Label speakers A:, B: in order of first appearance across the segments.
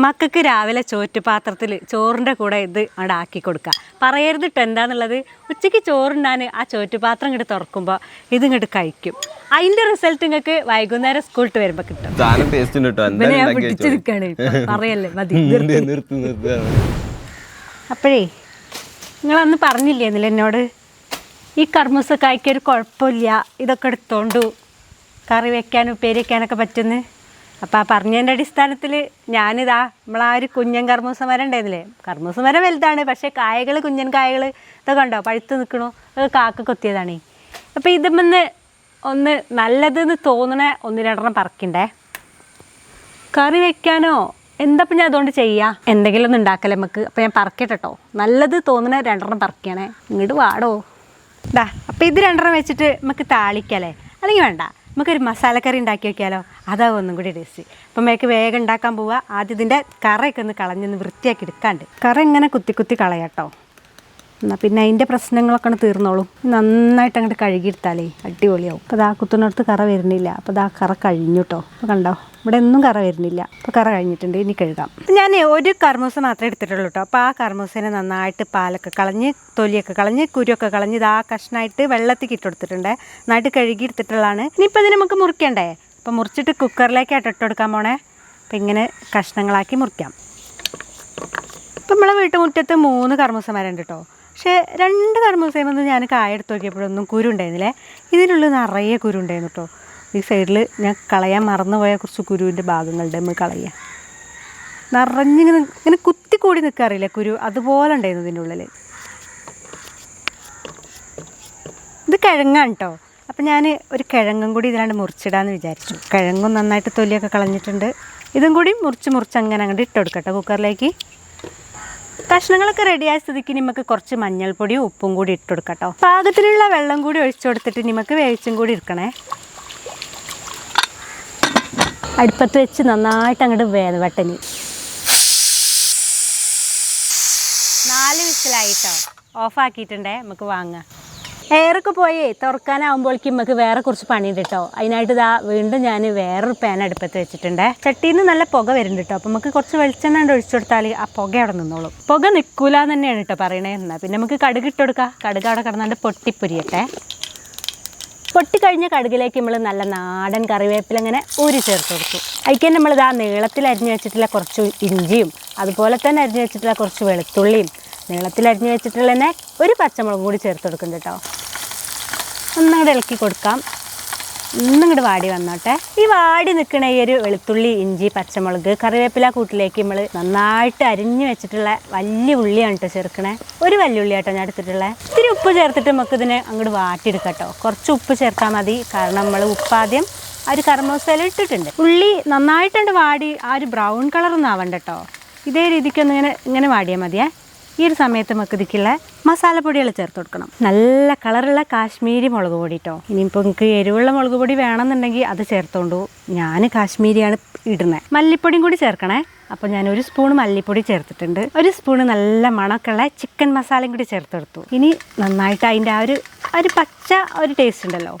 A: മക്കൾക്ക് രാവിലെ ചോറ്റുപാത്രത്തിൽ ചോറിന്റെ കൂടെ ഇത് അവിടെ ആക്കി കൊടുക്കുക പറയരുത് എന്താണെന്നുള്ളത് എന്താന്നുള്ളത്. ഉച്ചയ്ക്ക് ചോറുണ്ടാൻ ആ ചോറ്റുപാത്രം ഇങ്ങോട്ട് തുറക്കുമ്പോൾ ഇത് ഇങ്ങോട്ട് കഴിക്കും. അതിന്റെ റിസൾട്ട് നിങ്ങൾക്ക് വൈകുന്നേരം സ്കൂളിട്ട് വരുമ്പോൾ കിട്ടും. ഇവനെ ഞാൻ പിടിച്ചു നിൽക്കുകയാണ് ഇപ്പം. പറയല്ലേ മതി.
B: നിർത്തി
A: അപ്പോഴേ നിങ്ങളന്ന് പറഞ്ഞില്ലേ എന്നില്ല എന്നോട്? ഈ കർമ്മസക്കായ്ക്ക് ഒരു കുഴപ്പമില്ല ഇതൊക്കെ എടുത്തോണ്ടു. കറി വെക്കാനും ഉപ്പേരി വെക്കാനൊക്കെ പറ്റുന്നു? അപ്പോൾ ആ പറഞ്ഞതിന്റെ അടിസ്ഥാനത്തിൽ ഞാനിതാ നമ്മളാ ഒരു കുഞ്ഞൻ കർമ്മൂസ മരം ഉണ്ടായിരുന്നില്ലേ? കർമ്മൂസ മരം വലുതാണ് പക്ഷേ കായകൾ കുഞ്ഞൻ കായകൾ ഇതൊക്കെ ഉണ്ടോ പഴുത്ത് നിൽക്കണു കാക്ക കൊത്തിയതാണ്. അപ്പോൾ ഇതുമെന്ന് ഒന്ന് നല്ലതെന്ന് തോന്നണ ഒന്ന് രണ്ടെണ്ണം പറക്കണ്ടേ. കറി വെക്കാനോ? എന്താ ഞാൻ അതുകൊണ്ട് ചെയ്യാ? എന്തെങ്കിലും ഒന്ന് ഉണ്ടാക്കല്ലേ നമുക്ക് അപ്പം ഞാൻ പറക്കട്ടെട്ടോ. നല്ലത് തോന്നണ രണ്ടെണ്ണം പറക്കണേ. ഇങ്ങോട്ട് വാടോ. ഇതാ അപ്പം ഇത് രണ്ടെണ്ണം വെച്ചിട്ട് നമുക്ക് താളിക്കല്ലേ? അല്ലെങ്കിൽ വേണ്ട. നമുക്കൊരു മസാലക്കറി ഉണ്ടാക്കി വെക്കാലോ അതാവും ഒന്നും കൂടി ടേസ്റ്റ് അപ്പം മേക്ക് വേഗം ഉണ്ടാക്കാൻ പോവുക ആദ്യം ഇതിന്റെ കറയൊക്കെ ഒന്ന് കളഞ്ഞൊന്ന് വൃത്തിയാക്കി എടുക്കാണ്ട്. കറ ഇങ്ങനെ കുത്തി കുത്തി കളയാട്ടോ. എന്നാൽ പിന്നെ അതിന്റെ പ്രശ്നങ്ങളൊക്കെ തീർന്നോളും. നന്നായിട്ട് അങ്ങോട്ട് കഴുകിയെടുത്താലേ അടിപൊളിയാവും. അപ്പോൾ ആ കുത്തുന്നിടത്ത് കറ വരുന്നില്ല. അപ്പോൾ ആ കറ കഴിഞ്ഞു കേട്ടോ അപ്പോൾ കണ്ടോ? ഇവിടെ ഒന്നും കറ വരുന്നില്ല. അപ്പോൾ കറ കഴിഞ്ഞിട്ടുണ്ട്. ഇനി കഴുകാം. ഞാൻ ഒരു കർമൂസ മാത്രമേ എടുത്തിട്ടുള്ളൂ കേട്ടോ അപ്പോൾ ആ കർമൂസനെ നന്നായിട്ട് പാലൊക്കെ കളഞ്ഞ് തൊലിയൊക്കെ കളഞ്ഞ് കുരുവൊക്കെ കളഞ്ഞ് ഇതാ കഷ്ണമായിട്ട് വെള്ളത്തിൽ ഇട്ടെടുത്തിട്ടുണ്ട് നന്നായിട്ട് കഴുകി എടുത്തിട്ടുള്ളതാണ് ഇനിയിപ്പോൾ ഇതിന് നമുക്ക് മുറിക്കണ്ടേ? അപ്പോൾ മുറിച്ചിട്ട് കുക്കറിലേക്ക് കൊടുക്കാൻ പോണേ. അപ്പോൾ ഇങ്ങനെ കഷ്ണങ്ങളാക്കി മുറിക്കാം. ഇപ്പം നമ്മളെ വീട്ടുമുറ്റത്ത് മൂന്ന് കർമ്മൂസ മരം ഉണ്ട് കേട്ടോ പക്ഷേ രണ്ട് കർമ്മൂസയിൽ ഞാൻ കായെടുത്ത് നോക്കിയപ്പോഴൊന്നും കുരുണ്ടായിരുന്നില്ലേ. ഇതിനുള്ളിൽ നിറയെ കുരുണ്ടായിരുന്നു കേട്ടോ. ഈ സൈഡിൽ ഞാൻ കളയാൻ മറന്നുപോയ കുറച്ച് കുരുവിന്റെ ഭാഗങ്ങളുടെ നമ്മൾ കളയുക നിറഞ്ഞിങ്ങനെ ഇങ്ങനെ കുത്തി കൂടി നിൽക്കാറില്ല കുരു അതുപോലെ ഉണ്ടായിരുന്നു ഇതിന്റെ ഉള്ളിൽ ഇത് കിഴങ്ങാണ് കേട്ടോ. അപ്പം ഞാൻ ഒരു കിഴങ്ങും കൂടി ഇതിലാണ്ട് മുറിച്ചിടാന്ന് വിചാരിച്ചു. കിഴങ്ങും നന്നായിട്ട് തൊലിയൊക്കെ കളഞ്ഞിട്ടുണ്ട്. ഇതും കൂടി മുറിച്ച് മുറിച്ച് അങ്ങനെ അങ്ങോട്ട് ഇട്ട് കൊടുക്കട്ടെ കുക്കറിലേക്ക് കഷ്ണങ്ങളൊക്കെ റെഡിയായ സ്ഥിതിക്ക് നമുക്ക് കുറച്ച് മഞ്ഞൾപ്പൊടിയും ഉപ്പും കൂടി ഇട്ട് കൊടുക്കട്ടോ പാകത്തിനുള്ള വെള്ളം കൂടി ഒഴിച്ചു കൊടുത്തിട്ട് നമുക്ക് വേവിച്ചും കൂടി ഇരിക്കണേ. അടുപ്പത്ത് വെച്ച് നന്നായിട്ട് അങ്ങോട്ട് വേദവട്ടനി നാല് വിസിലായിട്ടോ ഓഫാക്കിയിട്ടുണ്ടേ നമുക്ക് വാങ്ങാം. എയറൊക്കെ പോയേ തുറക്കാനാവുമ്പോഴേക്കും നമുക്ക് വേറെ കുറച്ച് പണിയുണ്ട് കേട്ടോ അതിനായിട്ട് ഇതാ വീണ്ടും ഞാൻ വേറൊരു പാൻ അടുപ്പത്ത് വെച്ചിട്ടുണ്ട്. ചട്ടിയിൽ നിന്ന് നല്ല പുക വരുന്നുണ്ട് കേട്ടോ അപ്പോൾ നമുക്ക് കുറച്ച് വെളിച്ചെണ്ണ കൊണ്ട് ഒഴിച്ചു കൊടുത്താൽ ആ പുക അവിടെ നിന്നോളും. പുക നിൽക്കൂല തന്നെയാണ് കേട്ടോ പറയണേ. എന്നാൽ പിന്നെ നമുക്ക് കടുക് ഇട്ട് കൊടുക്കാം. കടുക് അവിടെ കിടന്നാണ്ട് പൊട്ടിപ്പൊരിയട്ടെ. പൊട്ടിക്കഴിഞ്ഞ കടുകിലേക്ക് നമ്മൾ നല്ല നാടൻ കറിവേപ്പില ഇങ്ങനെ ഊരി ചേർത്ത് കൊടുത്തു. അതിക്ക് നമ്മളിത് ആ നീളത്തിൽ അരിഞ്ഞു വെച്ചിട്ടുള്ള കുറച്ച് ഇഞ്ചിയും അതുപോലെ തന്നെ അരിഞ്ഞു വെച്ചിട്ടുള്ള കുറച്ച് വെളുത്തുള്ളിയും നീളത്തിൽ അരിഞ്ഞു വെച്ചിട്ടുള്ള തന്നെ ഒരു പച്ചമുളകും കൂടി ചേർത്ത് കൊടുക്കും കേട്ടോ. ഒന്നങ്ങോട്ട് ഇളക്കി കൊടുക്കാം. ഒന്നിങ്ങോട്ട് വാടി വന്നോട്ടെ. ഈ വാടി നിൽക്കുന്ന ഈ ഒരു വെളുത്തുള്ളി ഇഞ്ചി പച്ചമുളക് കറിവേപ്പില കൂട്ടിലേക്ക് നമ്മൾ നന്നായിട്ട് അരിഞ്ഞു വെച്ചിട്ടുള്ള വലിയ ഉള്ളിയാണ് കേട്ടോ ചേർക്കണേ. ഒരു വലിയ ഉള്ളി ആട്ടോ ഞാൻ എടുത്തിട്ടുള്ളത് ഇത്തിരി ഉപ്പ് ചേർത്തിട്ട് നമുക്ക് ഇതിനെ അങ്ങോട്ട് വാട്ടിയെടുക്കാം കുറച്ച് ഉപ്പ് ചേർത്താൽ മതി. കാരണം നമ്മൾ ഉപ്പാദ്യം ആ ഒരു കർമ്മമസാല ഇട്ടിട്ടുണ്ട്. ഉള്ളി നന്നായിട്ടുണ്ട് വാടി ആ ഒരു ബ്രൗൺ കളർ കേട്ടോ. ഇതേ രീതിക്കൊന്ന് ഇങ്ങനെ ഇങ്ങനെ വാടിയാൽ മതിയേ. ഈ ഒരു സമയത്ത് നമുക്ക് ഇതിക്കുള്ള മസാലപ്പൊടികൾ ചേർത്ത് കൊടുക്കണം. നല്ല കളറുള്ള കാശ്മീരി മുളക് പൊടി കേട്ടോ ഇനിയിപ്പോൾ നിങ്ങൾക്ക് എരിവുള്ള മുളക് പൊടി വേണമെന്നുണ്ടെങ്കിൽ അത് ചേർത്തോണ്ടു. ഞാൻ കാശ്മീരിയാണ് ഇടുന്നത് മല്ലിപ്പൊടിയും കൂടി ചേർക്കണേ. അപ്പോൾ ഞാൻ ഒരു സ്പൂൺ മല്ലിപ്പൊടി ചേർത്തിട്ടുണ്ട്. ഒരു സ്പൂൺ നല്ല മണക്കുള്ള ചിക്കൻ മസാലയും കൂടി ചേർത്തെടുത്തു ഇനി നന്നായിട്ട് അതിന്റെ ആ ഒരു ഒരു പച്ച ഒരു ടേസ്റ്റ് ഉണ്ടല്ലോ.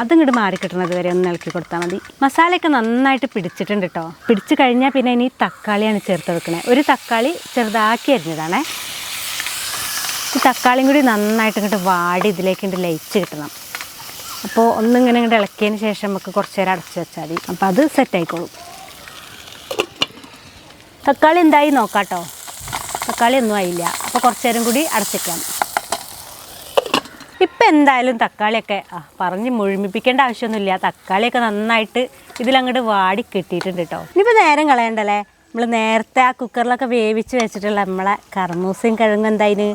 A: അതിങ്ങോട്ട് മാറി കിട്ടുന്നത് വരെ ഒന്ന് ഇളക്കി കൊടുത്താൽ മതി. മസാലയൊക്കെ നന്നായിട്ട് പിടിച്ചിട്ടുണ്ട് കേട്ടോ പിടിച്ചു കഴിഞ്ഞാൽ പിന്നെ ഇനി തക്കാളിയാണ് ചേർത്ത് വെക്കണേ ഒരു തക്കാളി ചെറുതാക്കി അരിഞ്ഞതാണേ. ഈ തക്കാളിയും കൂടി നന്നായിട്ട് ഇങ്ങോട്ട് വാടി ഇതിലേക്ക് ഇങ്ങോട്ട് ലയിച്ച് കിട്ടണം. അപ്പോൾ ഒന്നിങ്ങനെ ഇങ്ങോട്ട് ഇളക്കിയതിന് ശേഷം നമുക്ക് കുറച്ച് നേരം അടച്ചു വെച്ചാൽ മതി. അപ്പോൾ അത് സെറ്റ് ആയിക്കോളും. തക്കാളി എന്തായി നോക്കാട്ടോ. തക്കാളി ഒന്നും ആയില്ല. അപ്പോൾ കുറച്ച് നേരം കൂടി അടച്ചേക്കാം ഇപ്പം എന്തായാലും തക്കാളിയൊക്കെ ആ പറഞ്ഞ് മുഴുമിപ്പിക്കേണ്ട ആവശ്യമൊന്നുമില്ല. തക്കാളിയൊക്കെ നന്നായിട്ട് ഇതിലങ്ങോട്ട് വാടി കിട്ടിയിട്ടുണ്ട് കേട്ടോ ഇനിയിപ്പോൾ നേരം കളയണ്ടല്ലേ? നമ്മൾ നേരത്തെ ആ കുക്കറിലൊക്കെ വേവിച്ച് വെച്ചിട്ടുള്ള നമ്മളെ കർമൂസയും കിഴങ്ങും എന്തായിന്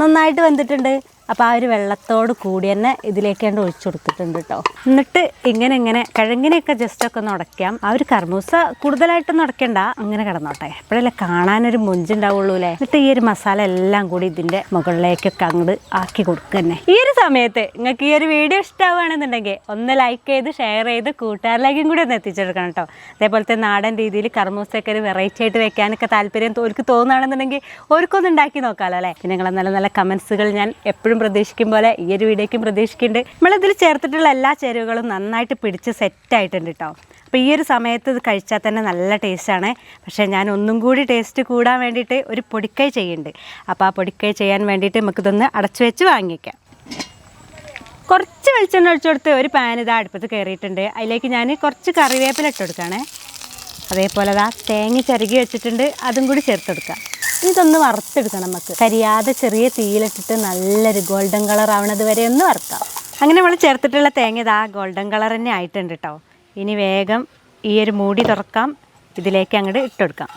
A: നന്നായിട്ട് വെന്തിട്ടുണ്ട് അപ്പോൾ ആ ഒരു വെള്ളത്തോട് കൂടി തന്നെ ഇതിലേക്ക് കണ്ട് ഒഴിച്ചു കൊടുത്തിട്ടുണ്ട് കേട്ടോ എന്നിട്ട് ഇങ്ങനെ ഇങ്ങനെ കിഴങ്ങിനെയൊക്കെ ജസ്റ്റൊക്കെ ഒന്ന് ഉടയ്ക്കാം. ആ ഒരു കർമൂസ കൂടുതലായിട്ടൊന്നും ഉടയ്ക്കണ്ട. അങ്ങനെ കിടന്നോട്ടെ. എപ്പോഴല്ലേ കാണാനൊരു മുഞ്ചുണ്ടാവുള്ളൂ അല്ലേ എന്നിട്ട് ഈ ഒരു മസാല എല്ലാം കൂടി ഇതിന്റെ മുകളിലേക്കൊക്കെ അങ്ങോട്ട് ആക്കി കൊടുക്കുക തന്നെ. ഈ ഒരു സമയത്ത് നിങ്ങൾക്ക് ഈ ഒരു വീഡിയോ ഇഷ്ടമാവുകയാണെന്നുണ്ടെങ്കിൽ ഒന്ന് ലൈക്ക് ചെയ്ത് ഷെയർ ചെയ്ത് കൂട്ടുകാരിലേക്കും കൂടി ഒന്ന് എത്തിച്ചെടുക്കണം കേട്ടോ അതേപോലത്തെ നാടൻ രീതിയിൽ കർമൂസയൊക്കെ ഒരു വെറൈറ്റി ആയിട്ട് വെക്കാനൊക്കെ താല്പര്യം തോർക്ക് തോന്നുകയാണെന്നുണ്ടെങ്കിൽ ഓർക്കൊന്ന് ഉണ്ടാക്കി നോക്കാമല്ലോ അല്ലേ പിന്നെ നിങ്ങളെ നല്ല നല്ല കമൻസുകൾ ഞാൻ എപ്പോഴും പ്രതീക്ഷിക്കും പോലെ ഈ ഒരു വീഡിയോയ്ക്കും പ്രതീക്ഷിക്കുന്നുണ്ട്. നമ്മളിതിൽ ചേർത്തിട്ടുള്ള എല്ലാ ചേരുവകളും നന്നായിട്ട് പിടിച്ച് സെറ്റായിട്ടുണ്ട് കേട്ടോ അപ്പോൾ ഈ ഒരു സമയത്ത് ഇത് കഴിച്ചാൽ തന്നെ നല്ല ടേസ്റ്റാണ് പക്ഷേ ഞാൻ ഒന്നും കൂടി ടേസ്റ്റ് കൂടാൻ വേണ്ടിയിട്ട് ഒരു പൊടിക്കൈ ചെയ്യുന്നുണ്ട്. അപ്പോൾ ആ പൊടിക്കൈ ചെയ്യാൻ വേണ്ടിയിട്ട് നമുക്കിതൊന്ന് അടച്ചു വെച്ച് വാങ്ങിക്കാം. കുറച്ച് വെളിച്ചെണ്ണ ഒഴിച്ചു കൊടുത്ത് ഒരു പാൻ ഇതാ അടുപ്പത്ത് കയറിയിട്ടുണ്ട് അതിലേക്ക് ഞാൻ കുറച്ച് കറിവേപ്പില ഇട്ട് കൊടുക്കുകയാണേ. അതേപോലെ അതാ തേങ്ങ ചിരകി വെച്ചിട്ടുണ്ട്. അതും കൂടി ചേർത്ത് കൊടുക്കാം. ഇനി ഇതൊന്ന് വറുത്തെടുക്കണം നമുക്ക്. കരിയാതെ ചെറിയ തീയിലിട്ടിട്ട് നല്ലൊരു ഗോൾഡൻ കളർ ആവണത് വരെ ഒന്ന് വറുക്കാം. അങ്ങനെ നമ്മൾ ചേർത്തിട്ടുള്ള തേങ്ങ ഇതാ ഗോൾഡൻ കളർ തന്നെ ആയിട്ടുണ്ട് കേട്ടോ ഇനി വേഗം ഈ ഒരു മൂടി തുറക്കാം. ഇതിലേക്ക് അങ്ങോട്ട് ഇട്ടുകൊടുക്കാം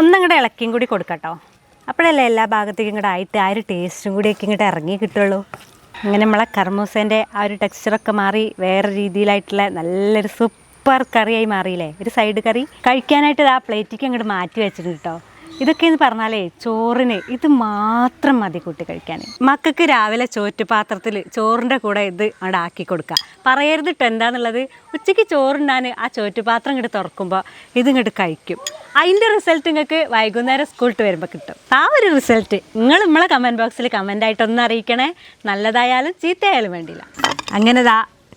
A: ഒന്നങ്ങോട്ട് ഇളക്കിയും കൂടി കൊടുക്കട്ടോ അപ്പോഴല്ലേ എല്ലാ ഭാഗത്തേക്കും ഇങ്ങോട്ട് ആയിട്ട് ആ ഒരു ടേസ്റ്റും കൂടിയൊക്കെ ഇങ്ങോട്ട് ഇറങ്ങി കിട്ടുള്ളൂ. അങ്ങനെ നമ്മളെ കർമൂസേന്റെ ആ ഒരു ടെക്സ്ചറൊക്കെ മാറി വേറെ രീതിയിലായിട്ടുള്ള നല്ലൊരു സൂപ്പർ കറിയായി മാറിയില്ലേ? ഒരു സൈഡ് കറി. കഴിക്കാനായിട്ട് ആ പ്ലേറ്റിക്ക് അങ്ങോട്ട് മാറ്റി വെച്ചിട്ടുണ്ട് കേട്ടോ ഇതൊക്കെ എന്ന് പറഞ്ഞാലേ ചോറിന് ഇത് മാത്രം മതി കൂട്ടി കഴിക്കാൻ മക്കൾക്ക് രാവിലെ ചോറ്റുപാത്രത്തിൽ ചോറിന്റെ കൂടെ ഇത് അവിടെ ആക്കി കൊടുക്കുക പറയരുത് കേട്ടോ എന്താന്നുള്ളത്. ഉച്ചയ്ക്ക് ചോറുണ്ടാൻ ആ ചോറ്റുപാത്രം ഇങ്ങോട്ട് തുറക്കുമ്പോൾ ഇത് ഇങ്ങോട്ട് കഴിക്കും. അതിന്റെ റിസൾട്ട് നിങ്ങൾക്ക് വൈകുന്നേരം സ്കൂളിട്ട് വരുമ്പോൾ കിട്ടും. ആ ഒരു റിസൾട്ട് നിങ്ങൾ നമ്മളെ കമന്റ് ബോക്സിൽ കമന്റ് ആയിട്ടൊന്നും അറിയിക്കണേ. നല്ലതായാലും ചീത്തയായാലും വേണ്ടിയില്ല അങ്ങനെ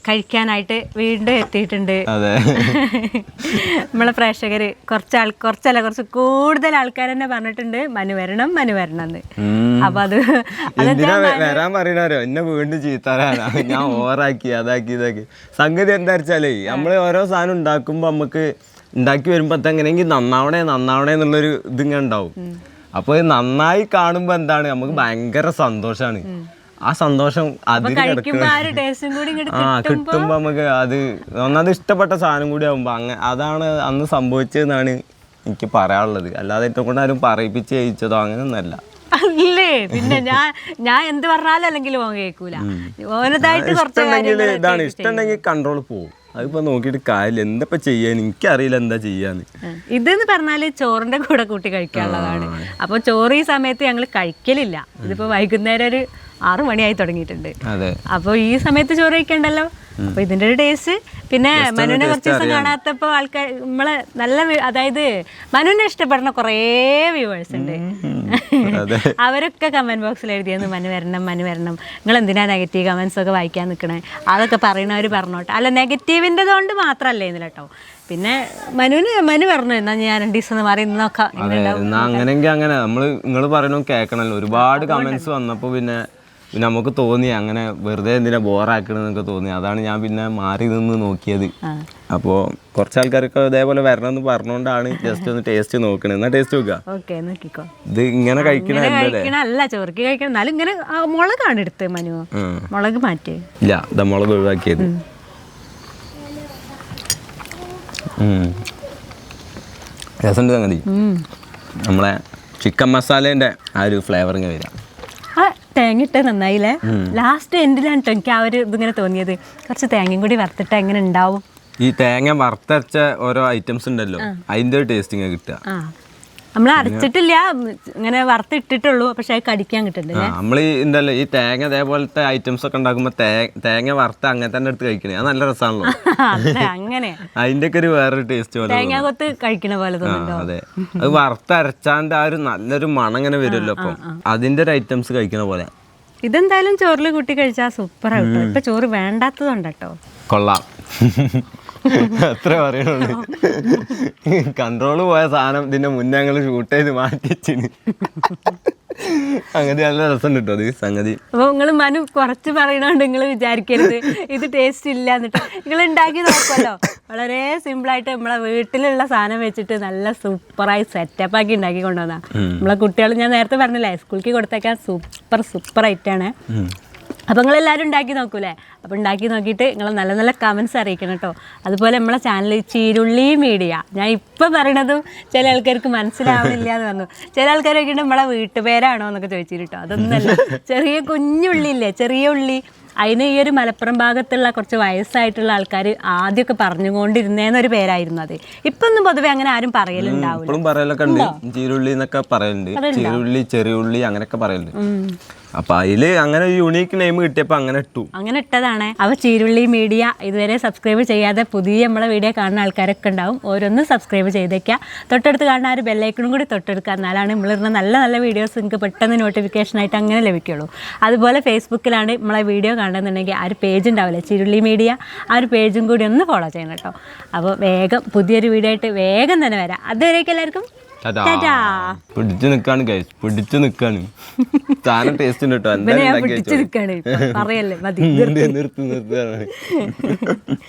A: കഴിക്കാനായിട്ട് വീണ്ടും എത്തിയിട്ടുണ്ട്. നമ്മളെ പ്രേക്ഷകർ കുറച്ച് ആൾ കുറച്ചല്ല കുറച്ച് കൂടുതൽ ആൾക്കാർ തന്നെ പറഞ്ഞിട്ടുണ്ട് മനു വരണം മനു വരണം എന്ന്. അപ്പൊ അത്
B: വരാൻ പറയണോ എന്നെ വീണ്ടും ചീത്താറാണ്. ഞാൻ ഓവറാക്കി അതാക്കി ഇതാക്കി. സംഗതി എന്താ വെച്ചാലേ നമ്മൾ ഓരോ സാധനം ഉണ്ടാക്കുമ്പോ നമുക്ക് ഉണ്ടാക്കി വരുമ്പോ എങ്ങനെയെങ്കിൽ നന്നാവണേ നന്നാവണേ എന്നുള്ളൊരു ഇതിങ്ങനെ ഉണ്ടാവും. അപ്പൊ നന്നായി കാണുമ്പോ എന്താണ്? നമുക്ക് ഭയങ്കര സന്തോഷാണ്. ആ സന്തോഷം
A: അതിൽ ആ
B: കിട്ടുമ്പോ നമുക്ക് അത് ഒന്നത് ഇഷ്ടപ്പെട്ട സാധനം കൂടി ആകുമ്പോ അങ്ങനെ അതാണ് അന്ന് സംഭവിച്ചതെന്നാണ് എനിക്ക് പറയാനുള്ളത്. അല്ലാതെ എന്നെ കൊണ്ട് ആരും പറയിപ്പിച്ച് ജയിച്ചതോ അങ്ങനെയൊന്നല്ല
A: അല്ലേ? പിന്നെ ഞാൻ ഞാൻ എന്ത് പറഞ്ഞാലും അല്ലെങ്കിൽ ഓൻ കേൾക്കൂല ഓനതായിട്ട്
B: ഇഷ്ടമുണ്ടെങ്കിൽ ഇതാണ് ഇഷ്ടമുണ്ടെങ്കിൽ കൺട്രോൾ പോകും അതിപ്പോ നോക്കിയിട്ട് കാര്യമില്ല. എന്താ ചെയ്യാൻ എനിക്കറിയില്ല എന്താ ചെയ്യാന്ന്.
A: ഇതെന്ന് പറഞ്ഞാൽ ചോറിന്റെ കൂടെ കൂട്ടി കഴിക്കാനുള്ളതാണ്. അപ്പൊ ചോറ് ഈ സമയത്ത് ഞങ്ങൾ കഴിക്കലില്ല. ഇതിപ്പോ വൈകുന്നേരം ഒരു ആറു മണിയായി തുടങ്ങിയിട്ടുണ്ട്.
B: അപ്പൊ
A: അപ്പോൾ ഈ സമയത്ത് ചോറ് കഴിക്കണ്ടല്ലോ? അപ്പൊ ഇതിന്റെ ഒരു ടേസ്റ്റ് പിന്നെ മനുവിനെ കുറച്ച് ദിവസം കാണാത്തപ്പോ ആൾക്കാർ നമ്മൾ നല്ല അതായത് മനുവിനെ ഇഷ്ടപ്പെടുന്ന കുറേ വ്യൂവേഴ്സ് ഉണ്ട്. അവരൊക്കെ കമന്റ് ബോക്സിൽ എഴുതിയെന്ന് മനു വരണം മനു വരണം. നിങ്ങൾ എന്തിനാ നെഗറ്റീവ് കമന്റ്സ് ഒക്കെ വായിക്കാൻ നിൽക്കണേ അതൊക്കെ പറയണവർ പറഞ്ഞോട്ടെ. അല്ല നെഗറ്റീവിന്റെ കൊണ്ട് മാത്രമല്ല ഇതിൽ കേട്ടോ പിന്നെ മനുവിന് മനു പറഞ്ഞു എന്നാ ഞാൻ രണ്ടു ദിവസം മാറി നോക്കാം
B: അങ്ങനെങ്കിൽ അങ്ങനെ. നമ്മൾ നിങ്ങൾ പറയണോ കേൾക്കണല്ലോ. ഒരുപാട് കമന്റ്സ് വന്നപ്പോ പിന്നെ പിന്നെ നമുക്ക് തോന്നി അങ്ങനെ വെറുതെ എന്തിനാ ബോറാക്കണെന്നൊക്കെ തോന്നി. അതാണ് ഞാൻ പിന്നെ മാറി നിന്ന് നോക്കിയത്. അപ്പോൾ കുറച്ച് ആൾക്കാരൊക്കെ ഇതേപോലെ വരണമെന്ന് പറഞ്ഞുകൊണ്ടാണ് ജസ്റ്റ് ഒന്ന് ടേസ്റ്റ് നോക്കണത്. എന്നാ ടേസ്റ്റ് നോക്കുക ഇത് ഇങ്ങനെ കഴിക്കണ
A: ഇങ്ങനെ കഴിക്കണ അല്ല ചോർക്ക് കഴിക്കണം. എന്നാലും ഇങ്ങനെ ആ, മുളകാണ് എടുത്ത് മനു.
B: ഉം.
A: മുളക് മാറ്റി.
B: ഇല്ല ഇതാ മുളക് ഒഴിവാക്കിയത്. രസമുണ്ട് സംഗതി. നമ്മളെ ചിക്കൻ മസാലേന്റെ ആ ഒരു ഫ്ലേവർ ഇങ്ങനെ വരാം.
A: ആ തേങ്ങ നന്നായില്ലേ ലാസ്റ്റ് എൻഡിലാണ് കേട്ടോ എനിക്ക് ആ ഒരു ഇതിങ്ങനെ തോന്നിയത്. കുറച്ച് തേങ്ങയും കൂടി വറുത്തിട്ട് എങ്ങനെ ഉണ്ടാവും?
B: ഈ തേങ്ങ വറുത്തരച്ച ഓരോ ഐറ്റംസ് ഉണ്ടല്ലോ അതിന്റെ ഒരു ടേസ്റ്റിങ് കിട്ടുക.
A: നമ്മൾ അരച്ചിട്ടില്ല. ഇങ്ങനെ വറുത്തിട്ടിട്ടുള്ളൂ. പക്ഷെ അത് കടിക്കാൻ കിട്ടുന്നുണ്ട്
B: നമ്മൾ ഈ എന്തല്ലോ ഈ തേങ്ങ അതേപോലത്തെ ഐറ്റംസ് ഒക്കെ ഉണ്ടാക്കുമ്പോൾ തേങ്ങ വറുത്ത് അങ്ങനെ തന്നെ എടുത്ത് കഴിക്കണേ. അത് നല്ല രസമാണല്ലോ
A: അങ്ങനെ.
B: അതിന്റെ ഒക്കെ ഒരു വേറൊരു ടേസ്റ്റ് പോലെ
A: തേങ്ങ കൊത്ത് കഴിക്കണ പോലെ
B: അതെ. അത് വറുത്ത് അരച്ചാണ്ട് ആ ഒരു നല്ലൊരു മണം ഇങ്ങനെ വരുമല്ലോ അപ്പം. അതിന്റെ ഒരു ഐറ്റംസ് കഴിക്കണ പോലെ.
A: ഇതെന്തായാലും ചോറിൽ കൂട്ടി കഴിച്ചാൽ സൂപ്പർ ആട്ടോ ഇപ്പൊ ചോറ് വേണ്ടാത്തതുണ്ട് കേട്ടോ
B: കൊള്ളാം. അത്ര പറയുള്ളൂ. കൺട്രോൾ പോയ സാധനം ഇതിന്റെ മുന്നേ ഞങ്ങൾ ഷൂട്ട് ചെയ്ത് മാറ്റിച്ചിന്. അങ്ങനെ നല്ല രസം കിട്ടും അത് സംഗതി.
A: അപ്പൊ നിങ്ങൾ മനു കുറച്ച് പറയണോണ്ട് നിങ്ങൾ വിചാരിക്കരുത്. ഇത് ടേസ്റ്റ് ഇല്ല എന്നിട്ട്. നിങ്ങൾ ഉണ്ടാക്കി നോക്കുമല്ലോ വളരെ സിമ്പിൾ ആയിട്ട് നമ്മളെ വീട്ടിലുള്ള സാധനം വെച്ചിട്ട് നല്ല സൂപ്പറായി സെറ്റപ്പ് ആക്കി ഉണ്ടാക്കി കൊണ്ടുവന്നാ. നമ്മളെ കുട്ടികൾ ഞാൻ നേരത്തെ പറഞ്ഞില്ലേ സ്കൂളിലേക്ക് കൊടുത്തേക്കാൻ സൂപ്പർ സൂപ്പർ ഐറ്റാണ് അപ്പോൾ നിങ്ങൾ എല്ലാവരും ഉണ്ടാക്കി നോക്കൂലേ? അപ്പോൾ ഉണ്ടാക്കി നോക്കിയിട്ട് നിങ്ങൾ നല്ല നല്ല കമൻസ് അറിയിക്കണം കേട്ടോ അതുപോലെ നമ്മളെ ചാനൽ ചീരുള്ളി മീഡിയ ഞാൻ ഇപ്പോൾ പറയണതും ചില ആൾക്കാർക്ക് മനസ്സിലാവുന്നില്ല എന്ന് പറഞ്ഞു. ചില ആൾക്കാരൊക്കെ നമ്മളെ വീട്ടുപേരാണോ എന്നൊക്കെ ചോദിച്ചിട്ട് കേട്ടോ അതൊന്നല്ല. ചെറിയ കുഞ്ഞുള്ളി ഇല്ലേ ചെറിയ ഉള്ളി. അതിന് ഈ ഒരു മലപ്പുറം ഭാഗത്തുള്ള കുറച്ച് വയസ്സായിട്ടുള്ള ആൾക്കാർ ആദ്യമൊക്കെ പറഞ്ഞുകൊണ്ടിരുന്നേന്നൊരു പേരായിരുന്നു അത്. ഇപ്പൊ ഒന്നും പൊതുവെ അങ്ങനെ ആരും പറയലുണ്ടാവും
B: ഇപ്പോഴും പറയലൊക്കെ ഉണ്ട്. ചീരുള്ളി എന്നൊക്കെ പറയലുണ്ട്. ചീരുള്ളി ചെറിയുള്ളി അങ്ങനെയൊക്കെ പറയലുണ്ട്. അപ്പൊ അതിൽ അങ്ങനെ ഒരു നെയിം കിട്ടിയപ്പോ അങ്ങനെ ഇട്ടു.
A: അങ്ങനെ ഇട്ടതാണ്. അപ്പോൾ ചീരുള്ളി മീഡിയ ഇതുവരെ സബ്സ്ക്രൈബ് ചെയ്യാതെ പുതിയ നമ്മളെ വീഡിയോ കാണുന്ന ആൾക്കാരൊക്കെ ഉണ്ടാവും. ഓരോന്ന് സബ്സ്ക്രൈബ് ചെയ്തേക്കുക തൊട്ടടുത്ത് കാണുന്ന ആ ഒരു ബെല്ലൈക്കണും കൂടി തൊട്ടെടുക്കുക എന്നാലാണ് നമ്മളിരുന്ന നല്ല നല്ല വീഡിയോസ് നിങ്ങൾക്ക് പെട്ടെന്ന് നോട്ടിഫിക്കേഷൻ ആയിട്ട് അങ്ങനെ ലഭിക്കുള്ളൂ. അതുപോലെ ഫേസ്ബുക്കിലാണ് നമ്മളെ വീഡിയോ കാണുന്നുണ്ടെങ്കിൽ ആ ഒരു പേജ് ഉണ്ടാവില്ല? ചിരുള്ളി മീഡിയ. ആ ഒരു പേജും കൂടി ഒന്ന് ഫോളോ ചെയ്യണം കേട്ടോ. അപ്പോൾ വേഗം പുതിയൊരു വീഡിയോ ആയിട്ട് വേഗം തന്നെ വരാം. അതുവരേക്കും എല്ലാവർക്കും.
B: പിടിച്ചു നിക്കാണ് ഗൈസ് പിടിച്ചു നിക്കാണ്. സാധനം ടേസ്റ്റ് കേട്ടോ
A: ഇവനെ ഞാൻ
B: എന്തായാലും നിർത്തി നിർത്തി.